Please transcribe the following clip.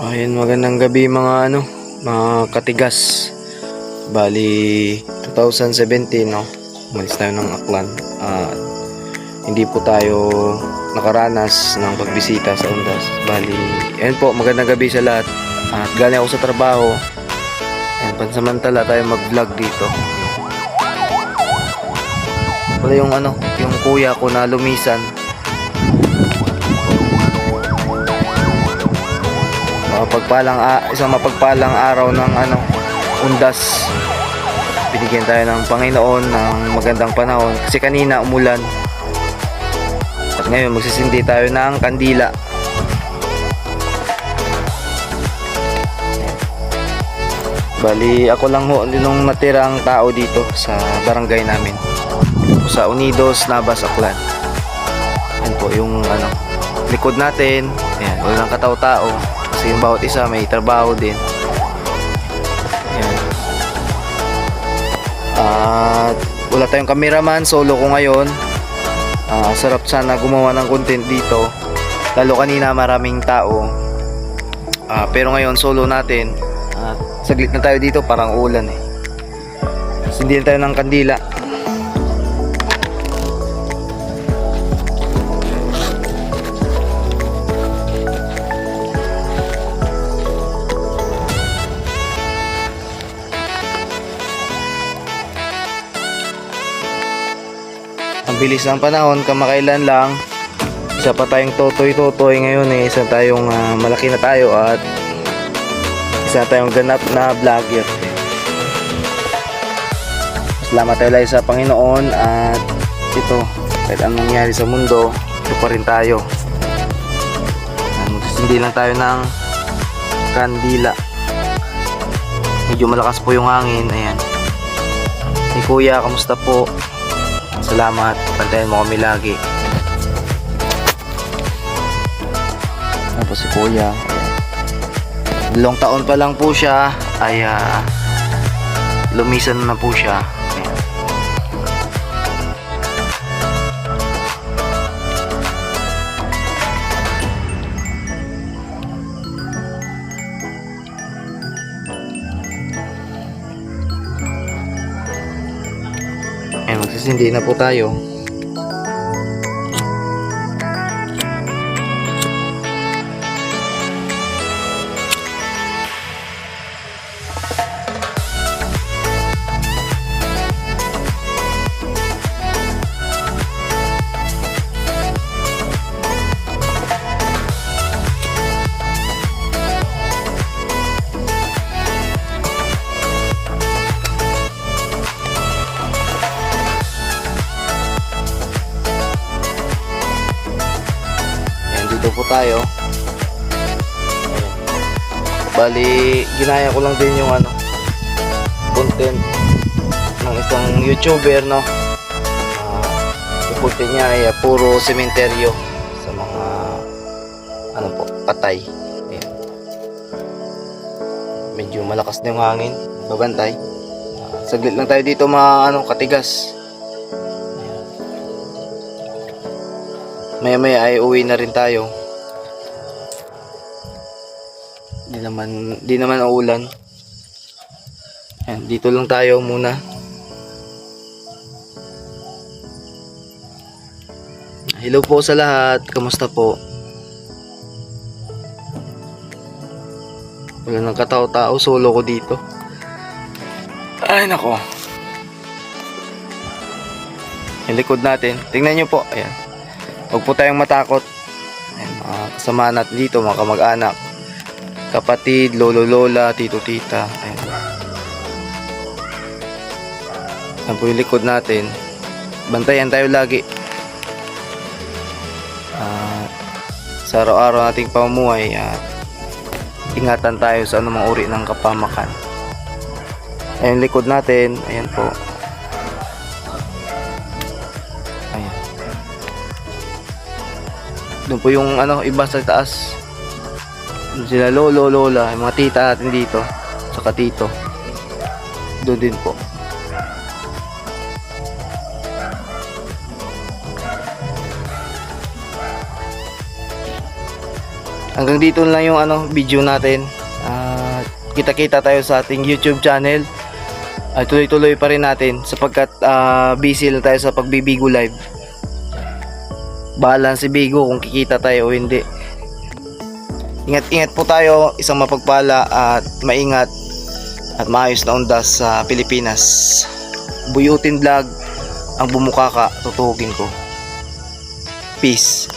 Ayun, magandang gabi mga ano, mga katigas. Bali, 2017, no? Umalis tayo ng Aklan. At hindi po tayo nakaranas ng pagbisita sa Undas. Bali, ayun po, magandang gabi sa lahat. At galing ako sa trabaho. Ayun, pansamantala tayo mag-vlog dito. Wala yung ano, yung kuya ko na lumisan. Mapagpalang isang mapagpalang araw ng ano undas. Binigyan tayo ng Panginoon ng magandang panahon. Kasi kanina umulan. At ngayon magsisindi tayo ng kandila. Bali ako lang ho nung natirang tao dito sa barangay namin. Sa Unidos Navas Aklan. Yan po yung ano likod natin. Yan walang katao-tao. Kasi yung bawat isa may trabaho din. Yan at wala tayong cameraman solo ko ngayon. Ah, sarap sana gumawa ng content dito. Lalo kanina maraming tao. Ah, pero ngayon solo natin. At saglit na tayo dito parang ulan eh. Sindihan tayo ng kandila bilis ng panahon, kamakailan lang. Isa pa tayong totoy-totoy ngayon eh. Isa tayong ah, malaki na tayo at isa tayong ganap na vlogger. Salamat tayo lang sa Panginoon at ito, kahit anong nangyari sa mundo, ito pa rin tayo. Hindi lang tayo ng kandila. Medyo malakas po yung hangin. Ayan. Ni Kuya, kamusta po? Salamat. Pantayan mo kami lagi. Tapos si Kuya. Dalawang taon pa lang po siya. Ay ah, lumisan na po siya. Ayan. Magsisindi na po tayo. Tayo. Ayan. Bali, ginaya ko lang din yung ano, content ng isang YouTuber, no? Uh, yung content niya ay ah, puro sementeryo sa mga ano po, patay. Ayan. Medyo malakas na yung hangin. Babantay. Ah, saglit lang tayo dito mga ano, katigas. Maya maya ay uwi na rin tayo. Di naman, di naman uulan. Ayan, dito lang tayo muna. Hello po sa lahat. Kamusta po? Wala nang katao-tao. Solo ko dito. Ay, nako. Yung likod natin. Tingnan nyo po. Ayan. Huwag po tayong matakot. Ayan, mga kasama natin dito, mga kamag-anak. Kapatid, lolo, lola, tito, tita. Ayan. Po yung likod natin. Bantayan tayo lagi. Ah, sa araw-araw nating pamumuhay, at ingatan tayo sa anumang uri ng kapamakan. Ayan likod natin. Ayan po. Ayan. Doon po yung ano, iba sa taas. Sila lolo, lola, yung mga tita natin dito. Saka tito. Doon din po. hanggang dito lang yung ano video natin. Ah, kita-kita tayo sa ating YouTube channel. At tuloy-tuloy pa rin natin sapagkat ah, busy lang tayo sa pagbibigo live. Bahala si Bigo kung kikita tayo o hindi. Ingat-ingat po tayo, isang mapagpala at maingat at maayos na undas sa Pilipinas. Buyutin vlog ang bumukaka, tutugin ko. Peace.